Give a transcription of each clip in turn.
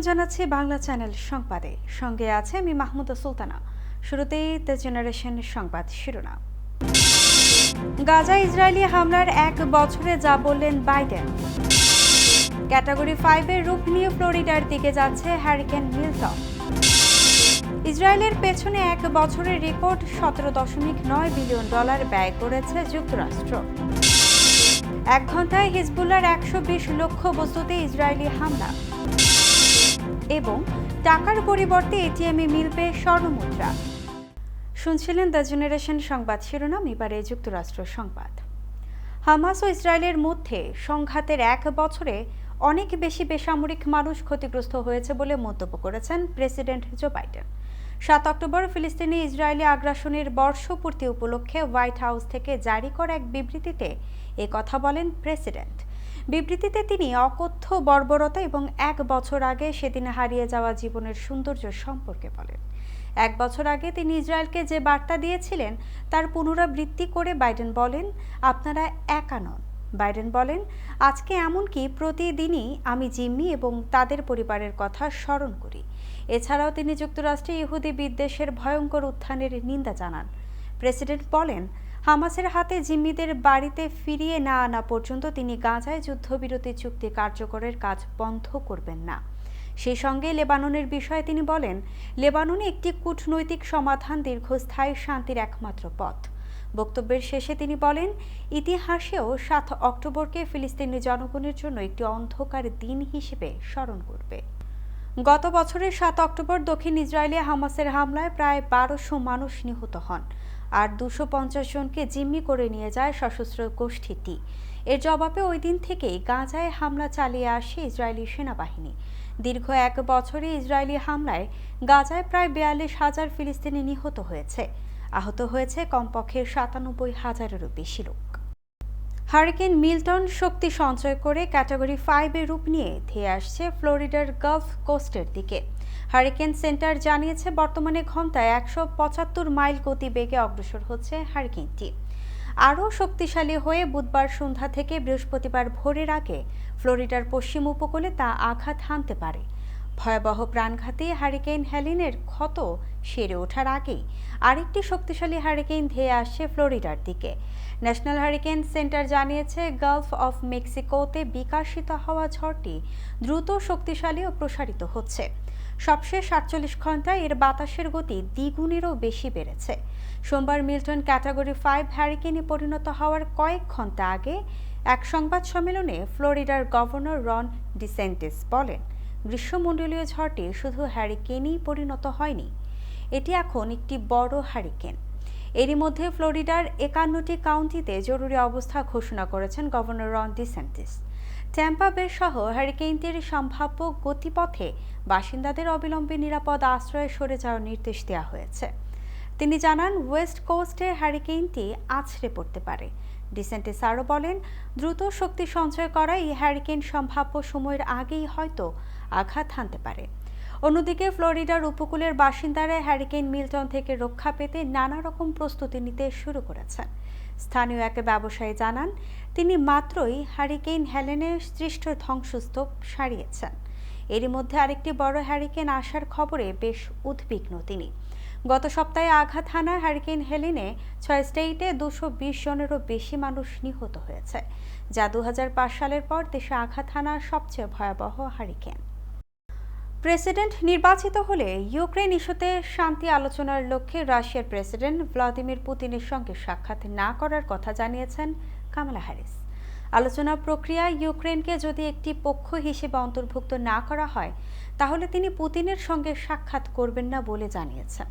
আমন্ত্রণ জানাচ্ছি বাংলা চ্যানেল সংবাদে। সঙ্গে আছে আমি মাহমুদা সুলতানা। শুরুতেই দ্য জেনারেশন সংবাদ শিরোনাম। গাজা ইসরায়েলি হামলার এক বছরে যা বললেন বাইডেন। ক্যাটাগরি ফাইভের রূপ নিয়ে ফ্লোরিডার দিকে যাচ্ছে হ্যারিকেন মিল্টন। ইসরায়েলের পেছনে এক বছরের রেকর্ড সতেরো দশমিক নয় বিলিয়ন ডলার ব্যয় করেছে যুক্তরাষ্ট্র। এক ঘন্টায় হিজবুল্লার একশো বিশ লক্ষ বস্তুতে ইসরায়েলি হামলা। এবং টাকার পরিবর্তে এটিএমে মিলবে স্বর্ণমুদ্রা। শুনছিলেন দ্য জেনারেশন সংবাদ শিরোনাম, এবারে যুক্তরাষ্ট্র সংবাদ। হামাস ও ইসরায়েলের মধ্যে সংঘাতের এক বছরে অনেক বেশি বেসামরিক মানুষ ক্ষতিগ্রস্ত হয়েছে বলে মন্তব্য করেছেন প্রেসিডেন্ট জো বাইডেন। সাত অক্টোবর ফিলিস্তিনি ইসরায়েলি আগ্রাসনের বর্ষপূর্তি উপলক্ষে হোয়াইট হাউস থেকে জারি করা এক বিবৃতিতে এ কথা বলেন প্রেসিডেন্ট। বিবৃতিতে তিনি অকথ্য, বর্বরতা এবং এক বছর আগে সেদিন হারিয়ে যাওয়া জীবনের সৌন্দর্য সম্পর্কে বলেন। এক বছর আগে তিনি ইসরায়েলকে যে বার্তা দিয়েছিলেন, তার পুনরাবৃত্তি করে বাইডেন বলেন, আপনারা একা নন। বাইডেন বলেন, আজকে এমনকি প্রতিদিনই আমি জিম্মি এবং তাদের পরিবারের কথা স্মরণ করি। এছাড়াও তিনি যুক্তরাষ্ট্রে ইহুদি বিদ্বেষের ভয়ঙ্কর উত্থানের নিন্দা জানান। প্রেসিডেন্ট বলেন হামাসের হাতে জিম্মিদের বাড়িতে ফিরিয়ে না আনা পর্যন্ত তিনি গাজায় যুদ্ধবিরতি চুক্তি কার্যকরের কাজ বন্ধ করবেন না। সেই সঙ্গে লেবাননের বিষয়ে তিনি বলেন, লেবাননে একটি কূটনৈতিক সমাধান দীর্ঘস্থায়ী শান্তির একমাত্র পথ। বক্তব্যের শেষে তিনি বলেন, ইতিহাসেও সাত অক্টোবরকে ফিলিস্তিনি জনগণের জন্য একটি অন্ধকার দিন হিসেবে স্মরণ করবে। গত বছরের সাত অক্টোবর দক্ষিণ ইসরায়েলে হামাসের হামলায় প্রায় বারোশো মানুষ নিহত হন। আর দুশো পঞ্চাশ জনকে জিম্মি করে নিয়ে যায় সশস্ত্র গোষ্ঠীটি। এর জবাবে ওই দিন থেকেই গাঁজায় হামলা চালিয়ে আসে ইসরায়েলি সেনাবাহিনী। দীর্ঘ এক বছরে ইসরায়েলি হামলায় গাজায় প্রায় বিয়াল্লিশ হাজার ফিলিস্তিনি নিহত হয়েছে। আহত হয়েছে কমপক্ষে সাতানব্বই হাজারেরও বেশি লোক। হারিকেন মিল্টন শক্তি সঞ্চয় করে ক্যাটাগরি ফাইভের রূপ নিয়ে ধেয়ে আসছে ফ্লোরিডার গালফ কোস্টের দিকে। হারিকেন সেন্টার জানিয়েছে, বর্তমানে ঘন্টায় একশো পঁচাত্তর মাইল গতিবেগে অগ্রসর হচ্ছে হারিকেনটি। আরও শক্তিশালী হয়ে বুধবার সন্ধ্যা থেকে বৃহস্পতিবার ভোরের আগে ফ্লোরিডার পশ্চিম উপকূলে তা আঘাত হানতে পারে। ভয়াবহ প্রাণঘাতী হারিকেন হেলিনের ক্ষত সেরে ওঠার আগেই আরেকটি শক্তিশালী হারিকেন ধেয়ে আসছে ফ্লোরিডার দিকে। ন্যাশনাল হারিকেন সেন্টার জানিয়েছে, গালফ অফ মেক্সিকোতে বিকাশিত হওয়া ঝড়টি দ্রুত শক্তিশালী ও প্রসারিত হচ্ছে। সবশেষ সাতচল্লিশ ঘন্টায় এর বাতাসের গতি দ্বিগুণেরও বেশি বেড়েছে। সোমবার মিল্টন ক্যাটাগরি ফাইভ হ্যারিকেনে পরিণত হওয়ার কয়েক ঘণ্টা আগে এক সংবাদ সম্মেলনে ফ্লোরিডার গভর্নর রন ডিসেন্টিস বলেন গ্রীষ্মমণ্ডলীয় ঝড়টি শুধু হ্যারিকেনই পরিণত হয়নি, এটি এখন একটি বড় হ্যারিকেন এরই মধ্যে ফ্লোরিডার একান্নটি কাউন্টিতে জরুরি অবস্থা ঘোষণা করেছেন গভর্নর রন ডিসেন্টিস। ট্যাম্পা বে সহ হ্যারিকেনটির সম্ভাব্য গতিপথে বাসিন্দাদের অবিলম্বে নিরাপদ আশ্রয়ে সরে যাওয়ার নির্দেশ দেওয়া হয়েছে। তিনি জানান, ওয়েস্ট কোস্টে হ্যারিকেনটি আছড়ে পড়তে পারে। ডিসেন্টিস আরও বলেন, দ্রুত শক্তি সঞ্চয় করা এই হ্যারিকেন সম্ভাব্য সময়ের আগেই হয়তো আঘাত হানতে পারে। অন্যদিকে ফ্লোরিডার উপকূলের বাসিন্দারা হ্যারিকেন মিল্টন থেকে রক্ষা পেতে নানা রকম প্রস্তুতি নিতে শুরু করেছেন। স্থানীয় এক ব্যবসায়ী জানান, তিনি মাত্রই হ্যারিকেন হেলেনে সৃষ্ট ধ্বংসস্তূপ সারিয়েছেন। এরই মধ্যে আরেকটি বড় হ্যারিকেন আসার খবরে বেশ উদ্বিগ্ন তিনি। গত সপ্তাহে আঘাত হানা হ্যারিকেন হেলেনে ছয় স্টেটে দুশো বিশ জনেরও বেশি মানুষ নিহত হয়েছে, যা দু হাজার পাঁচ সালের পর দেশে আঘাত হানা সবচেয়ে ভয়াবহ হারিকেন প্রেসিডেন্ট নির্বাচিত হলে ইউক্রেন ইস্যুতে শান্তি আলোচনার লক্ষ্যে রাশিয়ার প্রেসিডেন্ট ভ্লাদিমির পুতিনের সঙ্গে সাক্ষাৎ না করার কথা জানিয়েছেন কামালা হ্যারিস। আলোচনা প্রক্রিয়ায় ইউক্রেনকে যদি একটি পক্ষ হিসেবে অন্তর্ভুক্ত না করা হয়, তাহলে তিনি পুতিনের সঙ্গে সাক্ষাৎ করবেন না বলে জানিয়েছেন।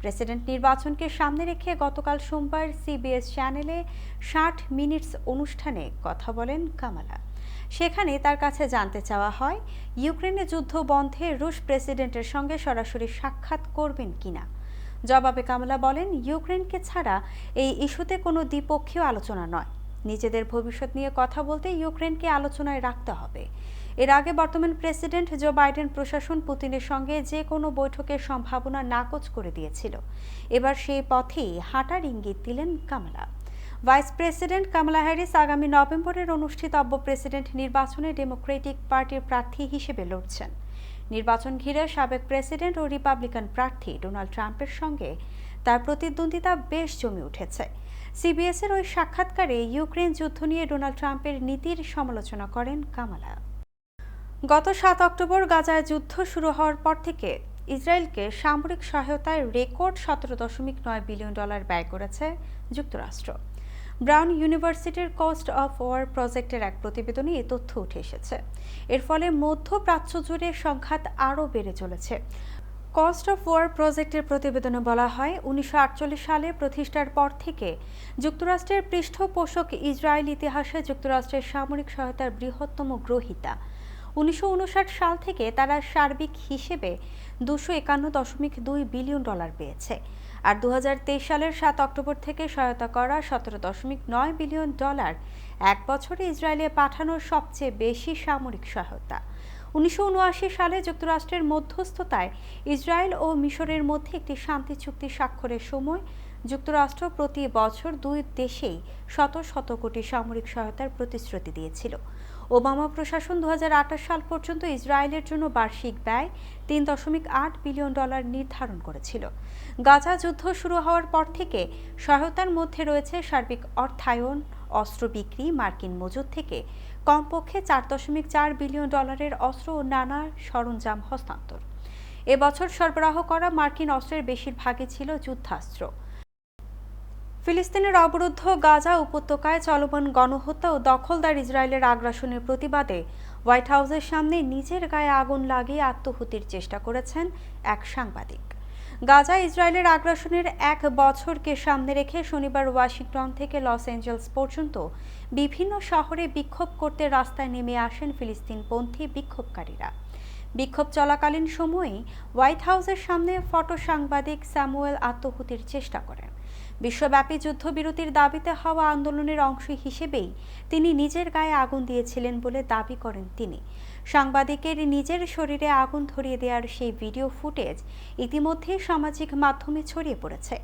প্রেসিডেন্ট নির্বাচনকে সামনে রেখে গতকাল সোমবার সিবিএস চ্যানেলে ষাট মিনিটস অনুষ্ঠানে কথা বলেন কামালা। সেখানে তার কাছে জানতে চাওয়া হয়, ইউক্রেনে যুদ্ধ বন্ধে রুশ প্রেসিডেন্টের সঙ্গে সরাসরি সাক্ষাৎ করবেন কিনা। জবাবে কামলা বলেন, ইউক্রেনকে ছাড়া এই ইস্যুতে কোনো দ্বিপক্ষীয় আলোচনা নয়। নিজেদের ভবিষ্যৎ নিয়ে কথা বলতে ইউক্রেনকে আলোচনায় রাখতে হবে। এর আগে বর্তমান প্রেসিডেন্ট জো বাইডেন প্রশাসন পুতিনের সঙ্গে যে কোনো বৈঠকের সম্ভাবনা নাকচ করে দিয়েছিল। এবার সেই পথেই হাঁটার ইঙ্গিত দিলেন কামলা। ভাইস প্রেসিডেন্ট কামলা হ্যারিস আগামী নভেম্বরের অনুষ্ঠিতব্য প্রেসিডেন্ট নির্বাচনে ডেমোক্রেটিক পার্টির প্রার্থী হিসেবে লড়ছেন। নির্বাচন ঘিরে সাবেক প্রেসিডেন্ট ও রিপাবলিকান প্রার্থী ডোনাল্ড ট্রাম্পের সঙ্গে তার প্রতিদ্বন্দ্বিতা বেশ জমে উঠেছে। সিবিএসের ওই সাক্ষাৎকারে ইউক্রেন যুদ্ধ নিয়ে ডোনাল্ড ট্রাম্পের নীতির সমালোচনা করেন কামালা। গত সাত অক্টোবর গাজায় যুদ্ধ শুরু হওয়ার পর থেকে ইসরায়েলকে সামরিক সহায়তায় রেকর্ড সতেরো দশমিক নয় বিলিয়ন ডলার ব্যয় করেছে যুক্তরাষ্ট্র। ব্রাউন ইউনিভার্সিটির কস্ট অফ ওয়ার প্রজেক্টের এক প্রতিবেদনে এই তথ্য উঠে এসেছে। এর ফলে মধ্যপ্রাচ্য জুড়ে সংঘাত আরও বেড়ে চলেছে। কস্ট অফ ওয়ার প্রজেক্টের প্রতিবেদনে বলা হয়, উনিশশো আটচল্লিশ সালে প্রতিষ্ঠার পর থেকে যুক্তরাষ্ট্রের পৃষ্ঠপোষক ইসরায়েল ইতিহাসে যুক্তরাষ্ট্রের সামরিক সহায়তার বৃহত্তম গ্রহীতা। উনিশশো উনষাট সাল থেকে তারা সার্বিক হিসেবে দুশো একান্ন দশমিক দুই বিলিয়ন ডলার পেয়েছে। আর দু হাজার তেইশ সালের সাত অক্টোবর থেকে সহায়তা করা সতেরো দশমিক নয় বিলিয়ন ডলার এক বছরে ইসরায়েলে পাঠানোর সবচেয়ে বেশি সামরিক সহায়তা। উনিশশো উনআশি সালে যুক্তরাষ্ট্রের মধ্যস্থতায় ইসরায়েল ও মিশরের মধ্যে একটি শান্তি চুক্তি স্বাক্ষরের সময় যুক্তরাষ্ট্র প্রতি বছর দুই দেশেই শত শত কোটি সামরিক সহায়তার প্রতিশ্রুতি দিয়েছিল। ওবামা প্রশাসন দু হাজার আঠাশ সাল পর্যন্ত ইসরায়েলের জন্য বার্ষিক ব্যয় তিন দশমিক আট বিলিয়ন ডলার নির্ধারণ করেছিল। গাজা যুদ্ধ শুরু হওয়ার পর থেকে সহায়তার মধ্যে রয়েছে সার্বিক অর্থায়ন, অস্ত্র বিক্রি, মার্কিন মজুদ থেকে কমপক্ষে চার দশমিক চার বিলিয়ন ডলারের অস্ত্র ও নানা সরঞ্জাম হস্তান্তর। এবছর সরবরাহ করা মার্কিন অস্ত্রের বেশিরভাগই ছিল যুদ্ধাস্ত্র। ফিলিস্তিনের অবরুদ্ধ গাজা উপত্যকায় চলমান গণহত্যা ও দখলদার ইসরায়েলের আগ্রাসনের প্রতিবাদে হোয়াইট হাউসের সামনে নিজের গায়ে আগুন লাগিয়ে আত্মহুতির চেষ্টা করেছেন এক সাংবাদিক। গাজা ইসরায়েলের আগ্রাসনের এক বছরকে সামনে রেখে শনিবার ওয়াশিংটন থেকে লস অ্যাঞ্জেলস পর্যন্ত বিভিন্ন শহরে বিক্ষোভ করতে রাস্তায় নেমে আসেন ফিলিস্তিনপন্থী বিক্ষোভকারীরা। বিক্ষোভ চলাকালীন সময়েই হোয়াইট হাউসের সামনে ফটো সাংবাদিক স্যামুয়েল আত্মহুতির চেষ্টা করেন। বিশ্বব্যাপী যুদ্ধবিরতির দাবিতে হওয়া আন্দোলনের অংশ হিসেবেই তিনি নিজের গায়ে আগুন দিয়েছিলেন বলে দাবি করেন তিনি। সাংবাদিকের নিজের শরীরে আগুন ধরিয়ে দেওয়ার সেই ভিডিও ফুটেজ ইতিমধ্যেই সামাজিক মাধ্যমে ছড়িয়ে পড়েছে।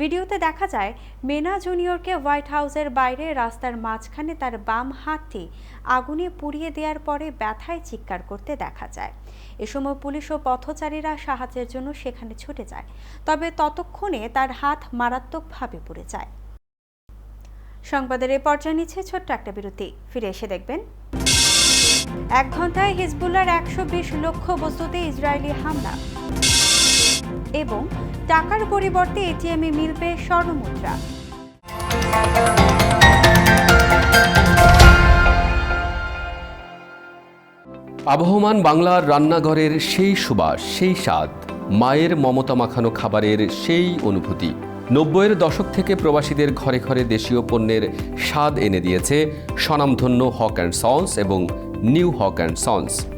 ভিডিওতে দেখা যায়, মেনা জুনিয়রকে হোয়াইট হাউসের বাইরে রাস্তার মাঝখানে তার বাম হাতটি আগুনে পুড়িয়ে দেওয়ার পরে ব্যথায় চিৎকার করতে দেখা যায়। এ সময় পুলিশ ও পথচারীরা সাহায্যের জন্য সেখানে ছুটে যায়, তবে ততক্ষণে তার হাত মারাত্মকভাবে পুড়ে যায়। সংবাদের এ পর্যায়ে নিচ্ছে ছোট্ট একটা বিরতি। ফিরে এসে দেখবেন। এক ঘন্টায় হিজবুল্লার একশো বিশ লক্ষ বস্তুতে ইসরায়েলি হামলা। এবং টাকার পরিবর্তে এটিএমে মিলবে স্বর্ণমুদ্রা। আবহমান বাংলার রান্নাঘরের সেই সুবাস, সেই স্বাদ, মায়ের মমতা মাখানো খাবারের সেই অনুভূতি। নব্বইয়ের দশক থেকে প্রবাসীদের ঘরে ঘরে দেশীয় পণ্যের স্বাদ এনে দিয়েছে স্বনামধন্য হক অ্যান্ড সন্স এবং new Haq and sons.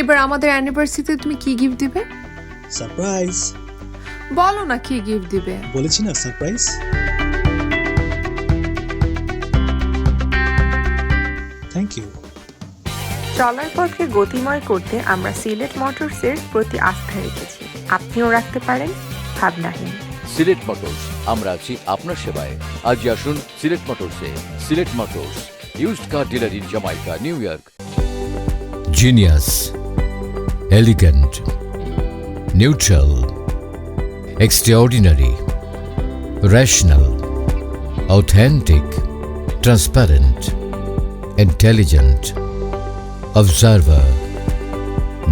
এবার আমাদের অ্যানিভার্সারিতে তুমি কি গিফট দিবে? সারপ্রাইজ বলো না কি গিফট দিবে। বলেছি না সারপ্রাইজ থ্যাংক ইউ চলার পথকে গতিময় করতে আমরা সিলেট মোটরসের প্রতি আস্থা রেখেছি। আপনিও রাখতে পারেন ভাবনাহীন। সিলেট মোটরস আমরা আছি আপনার সেবায়। আজই আসুন Sylhet মোটরসে। Sylhet Motors used car dealer in Jamaica New York Genius, elegant, neutral, extraordinary, rational, authentic, transparent, intelligent, observer,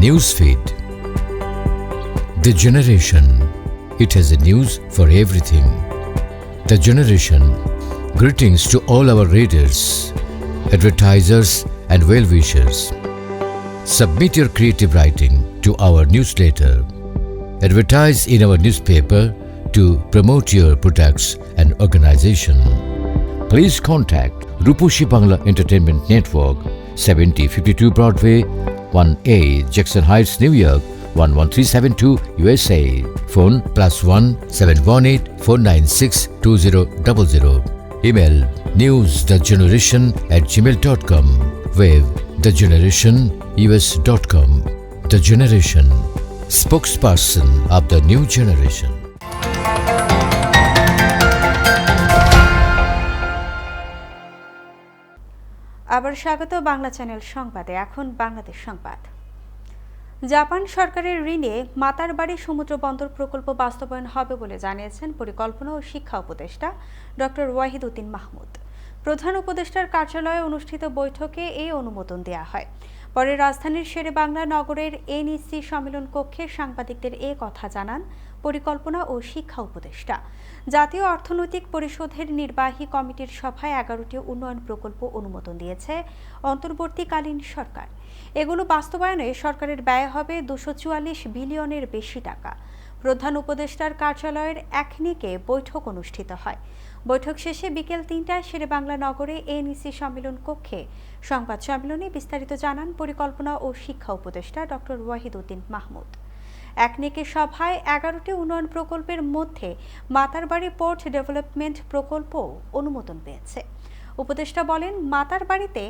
Newsfeed. The Generation. It has a news for everything. The Generation. Greetings to all our readers, advertisers, and well wishers. Submit your creative writing to our newsletter. Advertise in our newspaper to promote your products and organization. Please contact Rupushi Bangla Entertainment Network, 7052 Broadway, 1A, Jackson Heights, New York, 11372 USA. Phone plus 1 718 496 2000. Email newsthegeneration at gmail.com. Web thegenerationus.com. The Generation. Spokesperson of the new generation. আবার স্বাগত Bangla channel সংবাদে, এখন বাংলাদেশ সংবাদ Japan সরকারের ঋণে মাতার বাড়ি সমুদ্র বন্দর প্রকল্প বাস্তবায়ন হবে বলে জানিয়েছেন পরিকল্পনা ও শিক্ষা উপদেষ্টা ডক্টর ওয়াহিদ উদ্দিন মাহমুদ প্রধান উপদেষ্টার কার্যালয়ে অনুষ্ঠিত বৈঠকে এই অনুমোদন দেওয়া হয়। পরে রাজধানীর শেরে বাংলা নগরের এনইসি সম্মেলন কক্ষে সাংবাদিকদের এ কথা জানান পরিকল্পনা ও শিক্ষা উপদেষ্টা। জাতীয় অর্থনৈতিক পরিষদের নির্বাহী কমিটির সভায় এগারোটি উন্নয়ন প্রকল্প অনুমোদন দিয়েছে অন্তর্বর্তীকালীন সরকার। এগুলো বাস্তবায়নে সরকারের ব্যয় হবে দুশো বিলিয়নের বেশি টাকা। প্রধান উপদেষ্টার কার্যালয়ের একনিকে বৈঠক অনুষ্ঠিত হয়। বৈঠক শেষে বিকেল তিনটায় শেরেবাংলা নগরে এনইসি সম্মেলন কক্ষে সংবাদ সম্মেলনে বিস্তারিত জানান পরিকল্পনা ও শিক্ষা উপদেষ্টা ডক্টর ওয়াহিদ উদ্দিন মাহমুদ। একনেকে সভায় এগারোটি উন্নয়ন প্রকল্পের মধ্যে মাতারবাড়ি পোর্ট ডেভেলপমেন্ট প্রকল্প অনুমোদন পেয়েছে। উপদেষ্টা বলেন মাতার বাড়িতে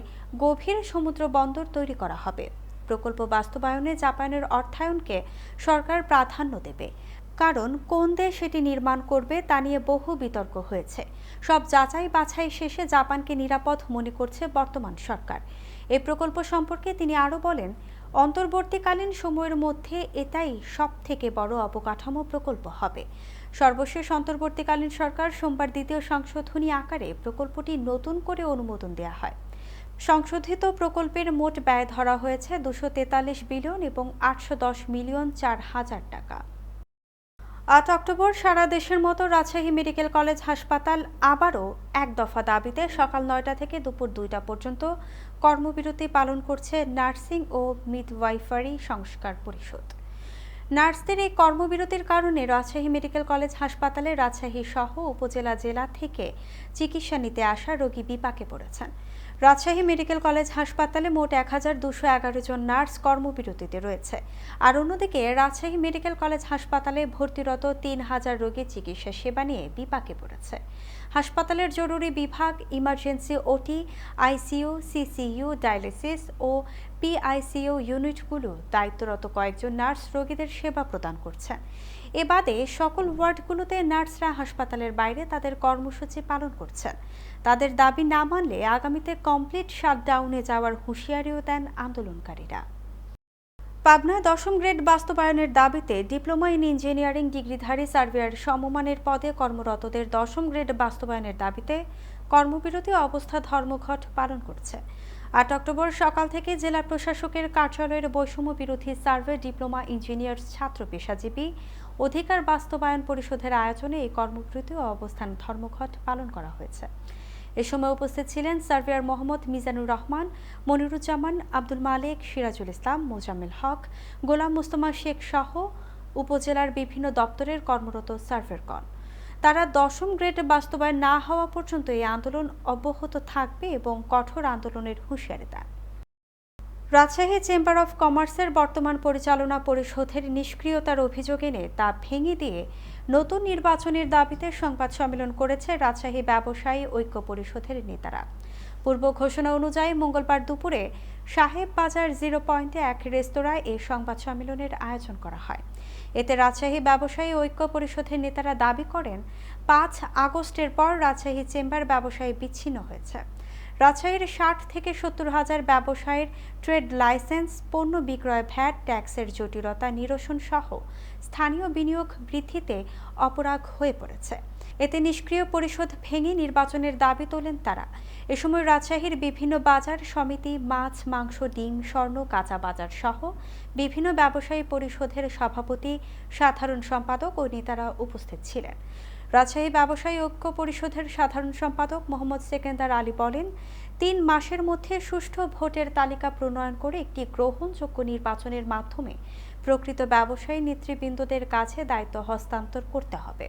গভীর সমুদ্র বন্দর তৈরি করা হবে। প্রকল্প বাস্তবায়নে জাপানের অর্থায়নকে সরকার প্রাধান্য দেবে। কারণ কোন দেশ এটি নির্মাণ করবে তা নিয়ে বহু বিতর্ক হয়েছে। সব যাচাই বাছাই শেষে জাপানকে নিরাপদ মনে করছে বর্তমান সরকার। এই প্রকল্প সম্পর্কে তিনি আরও বলেন, অন্তর্বর্তীকালীন সময়ের মধ্যে এটাই সব থেকে বড় অবকাঠামো প্রকল্প হবে। সর্বশেষ অন্তর্বর্তীকালীন সরকার সোমবার দ্বিতীয় সংশোধনী আকারে প্রকল্পটি নতুন করে অনুমোদন দেওয়া হয়। সংশোধিত প্রকল্পের মোট ব্যয় ধরা হয়েছে দুশো তেতাল্লিশ বিলিয়ন এবং আটশো দশ মিলিয়ন চার হাজার টাকা। আট অক্টোবর সারা দেশের মতো রাজশাহী মেডিকেল কলেজ হাসপাতাল আবারও এক দফা দাবিতে সকাল নয়টা থেকে দুপুর দুইটা পর্যন্ত কর্মবিরতি পালন করছে নার্সিং ও মিডওয়াইফারি সংস্কার পরিষদ। নার্সদের এই কর্মবিরতির কারণে রাজশাহী মেডিকেল কলেজ হাসপাতালে রাজশাহী সহ উপজেলা জেলা থেকে চিকিৎসা নিতে আসা রোগী বিপাকে পড়েছেন। রাজশাহী মেডিকেল কলেজ হাসপাতালে মোট এক হাজার দুশো এগারো জন নার্স কর্মবিরতিতে রয়েছে। আর অন্যদিকে রাজশাহী মেডিকেল কলেজ হাসপাতালে ভর্তিরত তিন হাজার রোগীর চিকিৎসা সেবা নিয়ে বিপাকে পড়েছে। হাসপাতালের জরুরি বিভাগ, emergency OT, ICU, CCU, dialysis ও পিআইসিইউ ইউনিটগুলো দায়িত্বরত কয়েকজন নার্স রোগীদের সেবা প্রদান করছে। এ বাদে সকল ওয়ার্ডগুলোতে নার্সরা হাসপাতালের বাইরে তাদের কর্মসূচি পালন করছেন। তাদের দাবি না মানলে আগামীতে কমপ্লিট শাটডাউনে যাওয়ার হুঁশিয়ারিও দেন আন্দোলনকারীরা। পাবনায় দশম গ্রেড বাস্তবায়নের দাবিতে ডিপ্লোমা ইন ইঞ্জিনিয়ারিং ডিগ্রিধারী সার্ভেয়ার সমমানের পদে কর্মরতদের দশম গ্রেড বাস্তবায়নের দাবিতে কর্মবিরতি অবস্থা ধর্মঘট পালন করছে। আট অক্টোবর সকাল থেকে জেলা প্রশাসকের কার্যালয়ের বৈষম্য বিরোধী সার্ভে ডিপ্লোমা ইঞ্জিনিয়ার ছাত্র পেশাজীবী অধিকার বাস্তবায়ন পরিষদের আয়োজনে এই কর্মবিরতি অবস্থান ধর্মঘট পালন করা হয়েছে। এ সময় উপস্থিত ছিলেন সার্ভেয়ার মোহাম্মদ মিজানুর রহমান, মনিরুজ্জামান, আব্দুল মালেক, সিরাজুল ইসলাম, মোজাম্মেল হক, গোলাম মুস্তমা শেখ সহ উপজেলার বিভিন্ন দপ্তরের কর্মরত সার্ভেরগণ। তারা দশম গ্রেড বাস্তবায়ন না হওয়া পর্যন্ত এই আন্দোলন অব্যাহত থাকবে এবং কঠোর আন্দোলনের হুঁশিয়ারি দেন। রাজশাহী চেম্বার অফ কমার্সের বর্তমান পরিচালনা পরিষদের নিষ্ক্রিয়তার অভিযোগ এনে তা ভেঙে দিয়ে নতুন নির্বাচনের দাবিতে সংবাদ সম্মেলন করেছে রাজশাহী ব্যবসায়ী ঐক্য পরিষদের নেতারা। পূর্ব ঘোষণা অনুযায়ী মঙ্গলবার দুপুরে সাহেব বাজার জিরো পয়েন্টে এক রেস্তোরাঁয় এই সংবাদ সম্মেলনের আয়োজন করা হয়। এতে রাজশাহী ব্যবসায়ী ঐক্য পরিষদের নেতারা দাবি করেন, পাঁচ আগস্টের পর রাজশাহী চেম্বার ব্যবসায়ী বিচ্ছিন্ন হয়েছে। রাজশাহীর ষাট থেকে সত্তর হাজার ব্যবসায়ের ট্রেড লাইসেন্স, পণ্য বিক্রয় ভ্যাট, ট্যাক্সের জটিলতা, নিরসন সহ স্থানীয় বিনিয়োগ বৃদ্ধিতে অপরাগ হয়ে পড়েছে। এতে নিষ্ক্রিয় পরিষদ ভেঙে নির্বাচনের দাবি তোলেন তারা। এ সময় রাজশাহীর বিভিন্ন বাজার সমিতি, মাছ, মাংস, ডিম, স্বর্ণ, কাঁচা বাজার সহ বিভিন্ন ব্যবসায়ী পরিষদের সভাপতি, সাধারণ সম্পাদক ও নেতারা উপস্থিত ছিলেন। রাজশাহী ব্যবসায়ী ঐক্য পরিষদের সাধারণ সম্পাদক মোহাম্মদ সেকেন্দার আলী বলেন, তিন মাসের মধ্যে সুষ্ঠু ভোটের তালিকা প্রণয়ন করে একটি গ্রহণযোগ্য নির্বাচনের মাধ্যমে প্রকৃত ব্যবসায়ী নেতৃবৃন্দদের কাছে দায়িত্ব হস্তান্তর করতে হবে।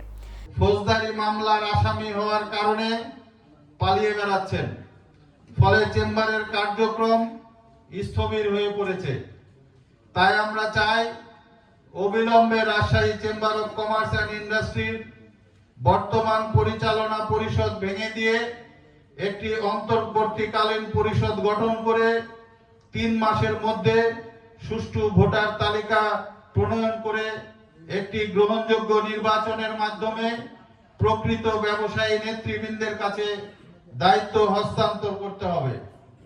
ফৌজদারি মামলার আসামি হওয়ার কারণে পালিয়ে বেড়াচ্ছেন। ফলে চেম্বারের কার্যক্রম স্থবির হয়ে পড়েছে। তাই আমরা চাই, অবিলম্বে Rajshahi chamber of commerce and ইন্ডাস্ট্রির বর্তমান পরিচালনা পরিষদ ভেঙে দিয়ে একটি অন্তর্বর্তীকালীন পরিষদ গঠন করে তিন মাসের মধ্যে সুষ্ঠু ভোটার তালিকা প্রণয়ন করে একটি গ্রহণযোগ্য নির্বাচনের মাধ্যমে প্রকৃত ব্যবসায়ী নেতৃবৃন্দের কাছে দায়িত্ব হস্তান্তর করতে হবে।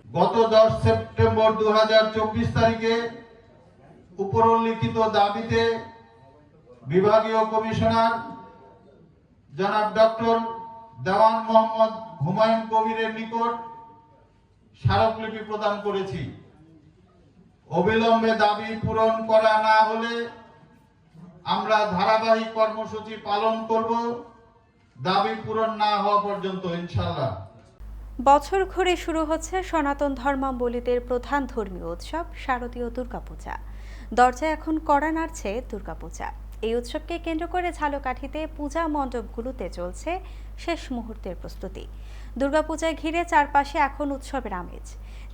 গত দশ সেপ্টেম্বর দু হাজার চব্বিশ তারিখে উপরোল্লিখিত দাবিতে বিভাগীয় কমিশনার জনাব ডক্টর দেওয়ান মোহাম্মদ হুমায়ুন কবিরের নিকট স্মারকলিপি প্রদান করেছি। অবিলম্বে দাবি পূরণ করা না হলে আমরা ধারাবাহিক কর্মসূচি পালন করব। দাবি পূরণ না হওয়া পর্যন্ত ইনশাল্লাহ বছর ঘুরে শুরু হচ্ছে সনাতন ধর্মাবলীদের প্রধান ধর্মীয় উৎসব, শারদীয় দুর্গাপূজা। দরজায় এখন কড়া নাড়ছে দুর্গাপূজা। এই উৎসবকে কেন্দ্র করে ঝালকাঠিতে পূজা মণ্ডপগুলোতে চলছে শেষ মুহূর্তের প্রস্তুতি। দুর্গাপূজায় ঘিরে চারপাশে এখন উৎসবের আমেজ।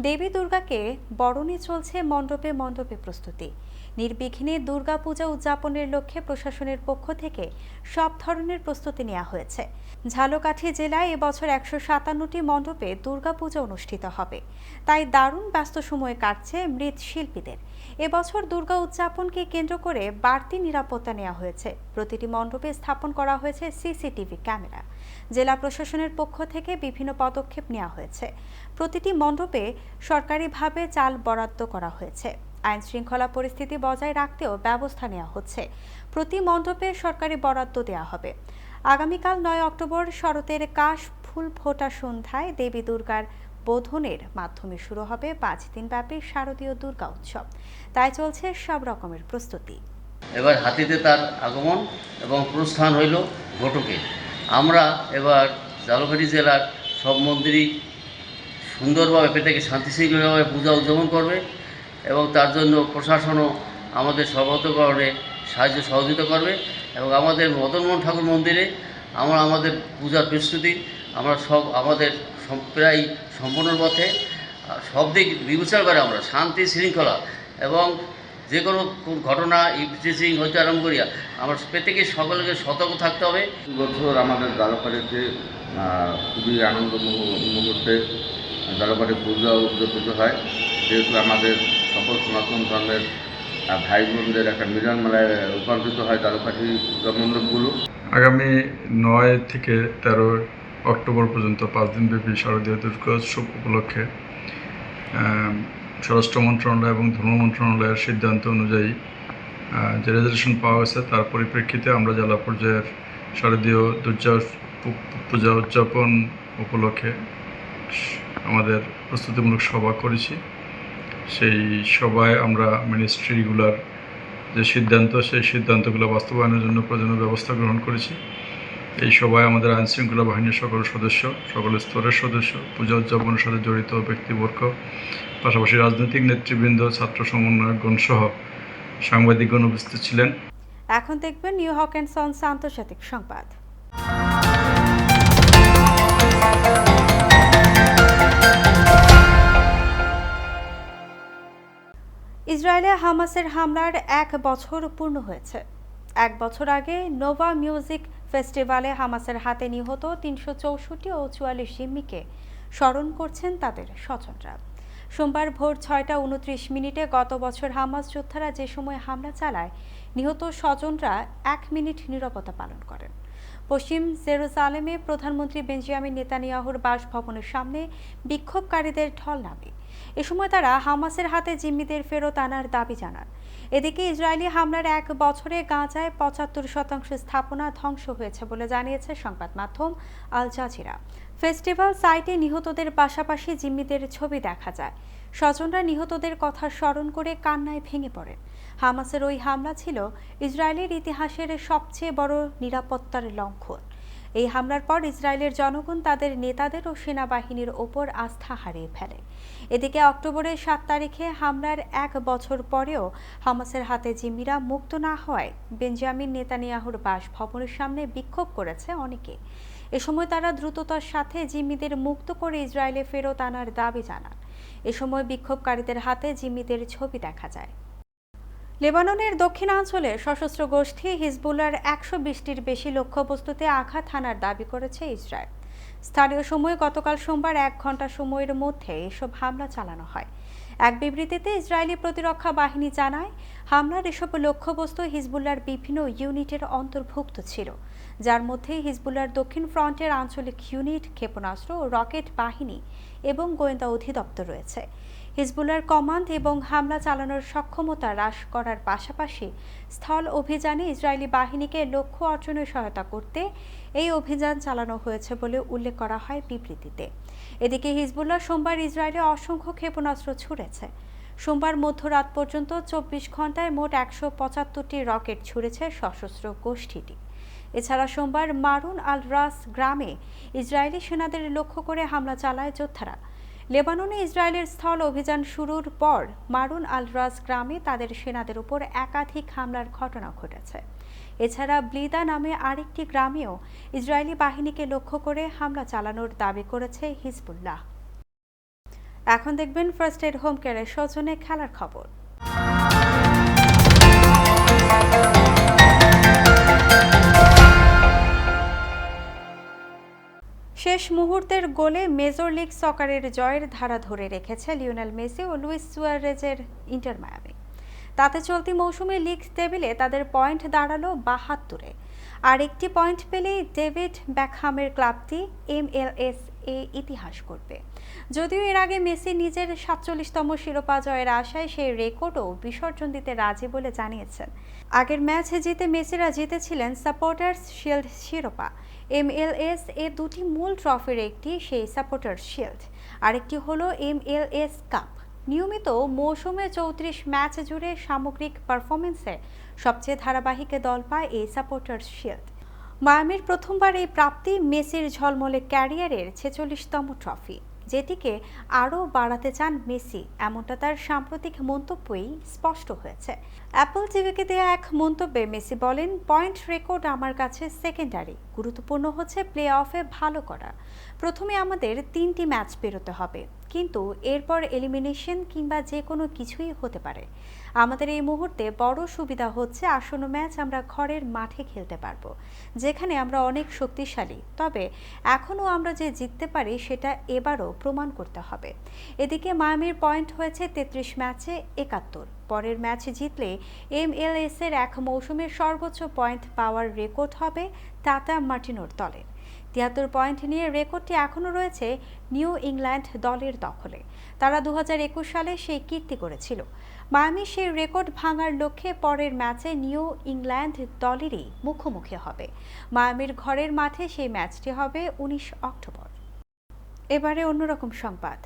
দেবী দুর্গাকে বরণে চলছে মণ্ডপে মণ্ডপে প্রস্তুতি। নির্বিঘ্নে দুর্গাপূজা উদযাপনের লক্ষ্যে প্রশাসনের পক্ষ থেকে সব ধরনের প্রস্তুতি নেওয়া হয়েছে। ঝালকাঠি জেলায় এবছর একশো সাতান্নটি মণ্ডপে দুর্গাপূজা অনুষ্ঠিত হবে। তাই দারুণ ব্যস্ত সময় কাটছে মৃৎ শিল্পীদের এবছর দুর্গা উদযাপনকে কেন্দ্র করে বাড়তি নিরাপত্তা নেওয়া হয়েছে। প্রতিটি মণ্ডপে স্থাপন করা হয়েছে সিসিটিভি ক্যামেরা। জেলা প্রশাসনের পক্ষ থেকে বিভিন্ন পদক্ষেপ নেওয়া হয়েছে। প্রতিটি মণ্ডপে সরকারিভাবে চাল বরাদ্দ করা হয়েছে। আইন শৃঙ্খলা পরিস্থিতি বজায় রাখতেও ব্যবস্থা নেওয়া হচ্ছে। প্রতি মণ্ডপে সরকারি বরাদ্দ দেওয়া হবে। আগামীকাল নয় অক্টোবর শরতের কাশ ফুল ফোটা সন্ধ্যায় দেবী দুর্গার বোধনের মাধ্যমে শুরু হবে পাঁচ দিন দিনব্যাপী শারদীয় দুর্গা উৎসব। তাই চলছে সব রকমের প্রস্তুতি। এবার হাতিতে তার আগমন এবং প্রস্থান হইল ঘটকে। আমরা এবার জালকাঠি জেলার সব মন্দিরই সুন্দরভাবে পেটাকে শান্তিশৃঙ্খলভাবে পূজা উদযাপন করবে এবং তার জন্য প্রশাসনও আমাদের সর্বতকরণে সাহায্য সহযোগিতা করবে এবং আমাদের মদনমোহন ঠাকুর মন্দিরে আমরা আমাদের পূজার প্রস্তুতি, আমরা সব আমাদের প্রায় সম্পূর্ণ পথে সব দিক বিবেচনা করে আমরা শান্তি শৃঙ্খলা এবং যে কোনো কোন ঘটনা ইভটিজিং হইতে আরম্ভ করিয়া আমরা প্রত্যেকে সকলকে সতর্ক থাকতে হবে। বছর আমাদের জালকাঠিতে খুবই আনন্দ মুহূর্তে জালকাঠি পূজা উদযাপিত হয় যেহেতু আমাদের সকল সনাতন ধর্মের ভাই বোনদের একটা মিলন মেলায় রূপান্তরিত হয় জালকাঠি পূজা মণ্ডপগুলো। আগামী নয় থেকে তেরো অক্টোবর পর্যন্ত পাঁচ দিনব্যাপী শারদীয় দুর্গোৎসব উপলক্ষে স্বরাষ্ট্র মন্ত্রণালয় এবং ধর্ম মন্ত্রণালয়ের সিদ্ধান্ত অনুযায়ী যে রেজলিউশন পাওয়া গেছে তার পরিপ্রেক্ষিতে আমরা জেলা পর্যায়ের শারদীয় দুর্যা পূজা উদযাপন উপলক্ষে আমাদের প্রস্তুতিমূলক সভা করেছি। সেই সভায় আমরা মিনিস্ট্রিগুলার যে সিদ্ধান্ত, সেই সিদ্ধান্তগুলো বাস্তবায়নের জন্য প্রয়োজনীয় ব্যবস্থা গ্রহণ করেছি। এই সভায় আমাদের আইন শৃঙ্খলা বাহিনীর সকল সদস্য, সকল স্তরের সদস্য, পূজা উদযাপনের সাথে জড়িত ব্যক্তিবর্গ, পাশাপাশি রাজনৈতিক নেতৃবৃন্দ, ছাত্র সমন্বয়কগণ সহ সাংবাদিকগণ উপস্থিত ছিলেন। এখন দেখবেন নিউ হক অ্যান্ড সন্স আন্তর্জাতিক সংবাদ। ইসরায়েলে হামাসের হামলার এক বছর পূর্ণ হয়েছে। এক বছর আগে নোভা মিউজিক ফেস্টিভ্যালে হামাসের হাতে নিহত তিনশো চৌষট্টি ও চুয়াল্লিশ জিম্মিকে স্মরণ করছেন তাদের স্বজনরা। সোমবার ভোর ছয়টা উনত্রিশ মিনিটে গত বছর হামাস যোদ্ধারা যে সময় হামলা চালায়, নিহত স্বজনরা এক মিনিট নীরবতা পালন করেন। পশ্চিম জেরুজালেমে প্রধানমন্ত্রী বেঞ্জিয়ামিন নেতানিয়াহুর বাসভবনের সামনে বিক্ষোভকারীদের ঢল নামে। এ সময় তারা হামাসের হাতে জিম্মিদের ফেরত আনার দাবি জানান। এদিকে ইসরায়েলি হামলার এক বছরে গাজায় পঁচাত্তর শতাংশ স্থাপনা ধ্বংস হয়েছে বলে জানিয়েছে সংবাদ মাধ্যম আল জাজিরা। ফেস্টিভ্যাল সাইটে নিহতদের পাশাপাশি জিম্মিদের ছবি দেখা যায়। স্বজনরা নিহতদের কথা স্মরণ করে কান্নায় ভেঙে পড়েন। হামাসের ওই হামলা ছিল ইসরায়েলের ইতিহাসের সবচেয়ে বড় নিরাপত্তার লঙ্ঘন। এই হামলার পর ইসরায়েলের জনগণ তাদের নেতাদের ও সেনাবাহিনীর ওপর আস্থা হারিয়ে ফেলে। এদিকে অক্টোবরের সাত তারিখে হামলার এক বছর পরেও হামাসের হাতে জিম্মিরা মুক্ত না হওয়ায় বেঞ্জামিন নেতানিয়াহুর বাসভবনের সামনে বিক্ষোভ করেছে অনেকে। এ সময় তারা দ্রুততার সাথে জিম্মিদের মুক্ত করে ইসরায়েলে ফেরত আনার দাবি জানান। এ সময় বিক্ষোভকারীদের হাতে জিম্মিদের ছবি দেখা যায়। লেবাননের দক্ষিণাঞ্চলে সশস্ত্র গোষ্ঠী হিজবুল্লার একশো বিশটির বেশি লক্ষ্যবস্তুতে আঘাত হানার দাবি করেছে ইসরায়েল। স্থানীয় সময়ে গতকাল সোমবার এক ঘণ্টা সময়ের মধ্যে এসব হামলা চালানো হয়। এক বিবৃতিতে ইসরায়েলি প্রতিরক্ষা বাহিনী জানায়, হামলার এসব লক্ষ্যবস্তু হিজবুল্লার বিভিন্ন ইউনিটের অন্তর্ভুক্ত ছিল, যার মধ্যে হিজবুল্লার দক্ষিণ ফ্রন্টের আঞ্চলিক ইউনিট, ক্ষেপণাস্ত্র ও রকেট বাহিনী এবং গোয়েন্দা অধিদপ্তর রয়েছে। হিজবুল্লার কমান্ড এবং হামলা চালানোর সক্ষমতা হ্রাস করার পাশাপাশি স্থল অভিযানে ইসরায়েলি বাহিনীকে লক্ষ্য অর্জনে সহায়তা করতে এই অভিযান চালানো হয়েছে বলে উল্লেখ করা হয় বিবৃতিতে। এদিকে হিজবুল্লাহ সোমবার ইসরায়েলে অসংখ্য ক্ষেপণাস্ত্র ছুড়েছে। সোমবার মধ্যরাত পর্যন্ত চব্বিশ ঘন্টায় মোট একশো পঁচাত্তরটি রকেট ছুড়েছে সশস্ত্র গোষ্ঠীটি। এছাড়া সোমবার মারুন আল রাস গ্রামে ইসরায়েলি সেনাদের লক্ষ্য করে হামলা চালায় যোদ্ধারা। লেবাননে ইসরায়েলের স্থল অভিযান শুরুর পর মারুন আল রাস গ্রামে তাদের সেনাদের উপর একাধিক হামলার ঘটনা ঘটেছে। এছাড়া ব্লিদা নামে আরেকটি গ্রামেও ইসরায়েলি বাহিনীকে লক্ষ্য করে হামলা চালানোর দাবি করেছে হিজবুল্লাহ। এখন দেখবেন ফার্স্ট এড হোম কেয়ারের সৌজন্যে খেলার খবর। মুহূর্তের গোলে মেজর লিগ সকারের জয়ের ধারা ধরে রেখেছে লিওনেল মেসি ও লুইস সুয়ারেজের ইন্টার মায়ামি। তাতে চলতি মৌসুমে লিগ টেবিলে তাদের পয়েন্ট দাঁড়াল বাহাত্তরে। আর একটি পয়েন্ট পেলেই ডেভিড ব্যাকহামের ক্লাবটি এমএলএস এ ইতিহাস করবে যদিও এর আগে মেসি নিজের সাতচল্লিশতম শিরোপা জয়ের আশায় সেই রেকর্ডও বিসর্জন দিতে রাজি বলে জানিয়েছেন। আগের ম্যাচে জিতে মেসিরা জিতেছিলেন সাপোর্টার্স শিল্ড শিরোপা। এম এল এস এ দুটি মূল ট্রফির একটি, সেই সাপোর্টার্স শিল্ড। আরেকটি হলো এমএলএস কাপ। নিয়মিত মৌসুমে চৌত্রিশ ম্যাচ জুড়ে সামগ্রিক পারফরমেন্সে সবচেয়ে ধারাবাহিক দল পায় এই সাপোর্টার্স শিল্ড। মায়ামির প্রথমবার এই প্রাপ্তি মেসির ঝলমলে ক্যারিয়ারের ছেচল্লিশতম ট্রফি। যেটিকে আরও বাড়াতে চান মেসি, এমনটা তার সাম্প্রতিক মন্তব্যেই স্পষ্ট হয়েছে। অ্যাপল টিভিকে দেওয়া এক মন্তব্যে মেসি বলেন, পয়েন্ট রেকর্ড আমার কাছে সেকেন্ডারি। গুরুত্বপূর্ণ হচ্ছে প্লে অফে ভালো করা। প্রথমে আমাদের তিনটি ম্যাচ বেরোতে হবে। কিন্তু এরপর এলিমিনেশন কিংবা যে কোনো কিছুই হতে পারে। আমাদের এই মুহূর্তে বড় সুবিধা হচ্ছে আসন্ন ম্যাচ আমরা ঘরের মাঠে খেলতে পারব, যেখানে আমরা অনেক শক্তিশালী। তবে এখনও আমরা যে জিততে পারি সেটা এবারও প্রমাণ করতে হবে। এদিকে মায়ামির পয়েন্ট হয়েছে তেত্রিশ ম্যাচে একাত্তর। পরের ম্যাচ জিতলে এমএলএস এর এক মৌসুমের সর্বোচ্চ পয়েন্ট পাওয়ার রেকর্ড হবে টাটা মার্টিনোর দলের তিয়াত্তর পয়েন্ট নিয়ে রেকর্ডটি এখনও রয়েছে নিউ ইংল্যান্ড দলের দখলে। তারা দু হাজার একুশ সালে সেই কীর্তি করেছিল। মায়ামি সেই রেকর্ড ভাঙার লক্ষ্যে পরের ম্যাচে নিউ ইংল্যান্ড দলেরই মুখোমুখি হবে। মায়ামির ঘরের মাঠে সেই ম্যাচটি হবে উনিশ অক্টোবর। এবারে অন্যরকম সংবাদ।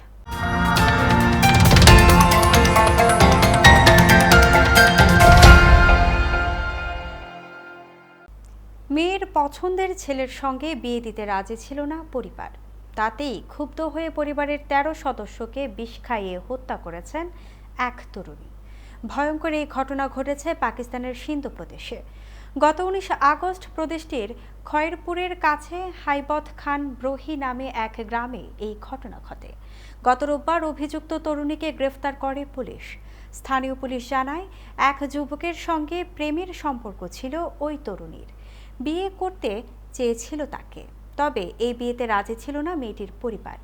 মেয়ের পছন্দের ছেলের সঙ্গে বিয়ে দিতে রাজি ছিল না পরিবার। তাতেই ক্ষুব্ধ হয়ে পরিবারের তেরো সদস্যকে বিষ খাইয়ে হত্যা করেছেন এক তরুণী। ভয়ঙ্কর এই ঘটনা ঘটেছে পাকিস্তানের সিন্ধু প্রদেশে। গত উনিশ আগস্ট প্রদেশটির খয়েরপুরের কাছে হাইবত খান ব্রোহি নামে এক গ্রামে এই ঘটনা ঘটে। গত রোববার অভিযুক্ত তরুণীকে গ্রেফতার করে পুলিশ। স্থানীয় পুলিশ জানায়, এক যুবকের সঙ্গে প্রেমের সম্পর্ক ছিল ওই তরুণীর। বিয়ে করতে চেয়েছিল তাকে, তবে এই বিয়েতে রাজি ছিল না মেয়েটির পরিবার।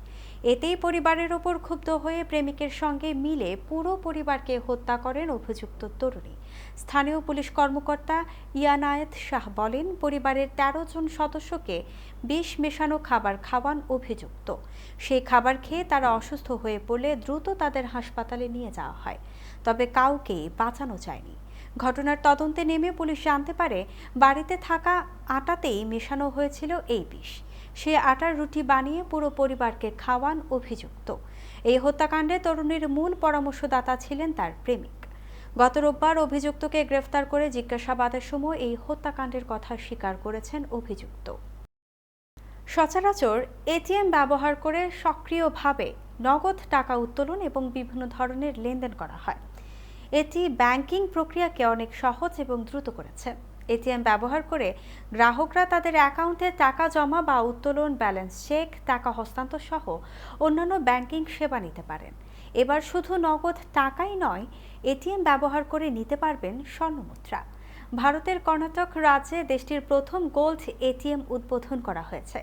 এতেই পরিবারের ওপর ক্ষুব্ধ হয়ে প্রেমিকের সঙ্গে মিলে পুরো পরিবারকে হত্যা করেন অভিযুক্ত তরুণী। স্থানীয় পুলিশ কর্মকর্তা ইয়ানায়েত শাহ বলেন, পরিবারের ১৩ জন সদস্যকে বিষ মেশানো খাবার খাওয়ান অভিযুক্ত। সেই খাবার খেয়ে তারা অসুস্থ হয়ে পড়লে দ্রুত তাদের হাসপাতালে নিয়ে যাওয়া হয়। তবে কাউকে বাঁচানো যায়নি। ঘটনার তদন্তে নেমে পুলিশ জানতে পারে, বাড়িতে থাকা আটাতেই মেশানো হয়েছিল এই বিষ। সে আটার রুটি বানিয়ে পুরো পরিবারকে খাওয়ান অভিযুক্ত। এই হত্যাকাণ্ডে তরুণীর মূল পরামর্শদাতা ছিলেন তার প্রেমিক। গত রোববার অভিযুক্তকে গ্রেফতার করে জিজ্ঞাসাবাদের সময় এই হত্যাকাণ্ডের কথা স্বীকার করেছেন অভিযুক্ত। সচরাচর এটিএম ব্যবহার করে সক্রিয়ভাবে নগদ টাকা উত্তোলন এবং বিভিন্ন ধরনের লেনদেন করা হয়। এটি ব্যাংকিং প্রক্রিয়াকে অনেক সহজ এবং দ্রুত করেছে। এটিএম ব্যবহার করে গ্রাহকরা তাদের অ্যাকাউন্টে টাকা জমা বা উত্তোলন ব্যালেন্স চেক, টাকা হস্তান্তর সহ অন্যান্য ব্যাংকিং সেবা নিতে পারেন। এবার শুধু নগদ টাকাই নয়, এটিএম ব্যবহার করে নিতে পারবেন স্বর্ণমুদ্রা ভারতের কর্ণাটক রাজ্যে দেশটির প্রথম গোল্ড এটিএম উদ্বোধন করা হয়েছে,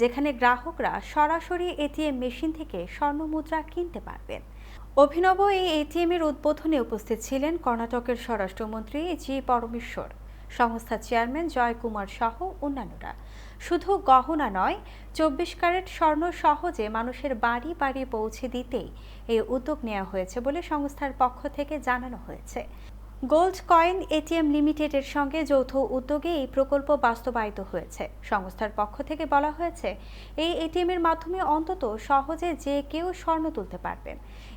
যেখানে গ্রাহকরা সরাসরি এটিএম মেশিন থেকে স্বর্ণমুদ্রা কিনতে পারবেন। অভিনব এই এটিএম এর উদ্বোধনে উপস্থিত ছিলেন কর্ণাটকের স্বরাষ্ট্রমন্ত্রী জি পরমেশ্বর। সংস্থার চেয়ারম্যান জয় কুমার সহ অন্যান্যরা। শুধু গহনা নয়, চব্বিশ ক্যারেট স্বর্ণ সহজে মানুষের বাড়ি বাড়ি পৌঁছে দিতেই এই উদ্যোগ নেওয়া হয়েছে বলে সংস্থার পক্ষ থেকে জানানো হয়েছে। গোল্ড কয়েন এটিএম লিমিটেডের সঙ্গে যৌথ উদ্যোগে এই প্রকল্প বাস্তবায়িত হয়েছে। সংস্থার পক্ষ থেকে বলা হয়েছে, এই এটিএম এর মাধ্যমে অন্তত সহজে যে কেউ স্বর্ণ তুলতে পারবেন।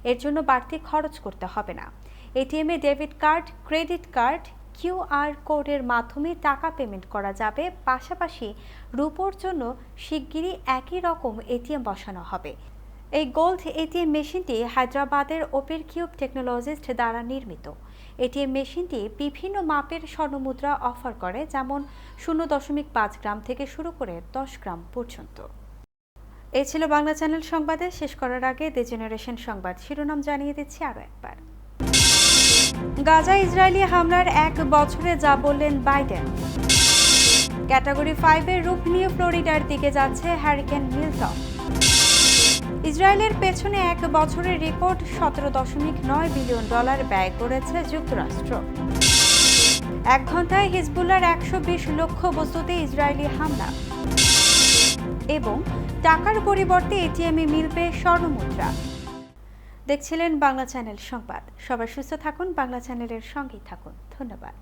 এর জন্য বাড়তি খরচ করতে হবে না। এটিএমে debit card, credit card QR কোডের মাধ্যমে টাকা পেমেন্ট করা যাবে। পাশাপাশি রুপোর জন্য শিগগিরই একই রকম এটিএম বসানো হবে। এই গোল্ড এটিএম মেশিনটি হায়দ্রাবাদের ওপের কিউব টেকনোলজিস্ট দ্বারা নির্মিত। এটিএম মেশিনটি বিভিন্ন মাপের স্বর্ণমুদ্রা অফার করে, যেমন শূন্য দশমিক পাঁচ গ্রাম থেকে শুরু করে দশ গ্রাম পর্যন্ত। এই ছিল বাংলা চ্যানেল সংবাদে। শেষ করার আগে দ্য জেনারেশন সংবাদ শিরোনাম জানিয়ে দিচ্ছি আরও একবার। গাজা ইসরায়েলি হামলার এক বছরে যা বললেন বাইডেন। ক্যাটাগরি ফাইভের রূপ নিয়ে ফ্লোরিডার দিকে যাচ্ছে হ্যারিকেন মিল্টন। ইসরায়েলের পেছনে এক বছরের রেকর্ড সতেরো দশমিক নয় বিলিয়ন ডলার ব্যয় করেছে যুক্তরাষ্ট্র। এক ঘন্টায় হিজবুল্লার একশো বিশ লক্ষ বস্তুতে ইসরায়েলি হামলা। এবং টাকার পরিবর্তে এটিএমে মিলবে স্বর্ণমুদ্রা। দেখছিলেন বাংলা চ্যানেল সংবাদ। সবাই সুস্থ থাকুন বাংলা চ্যানেলের সঙ্গেই থাকুন। ধন্যবাদ।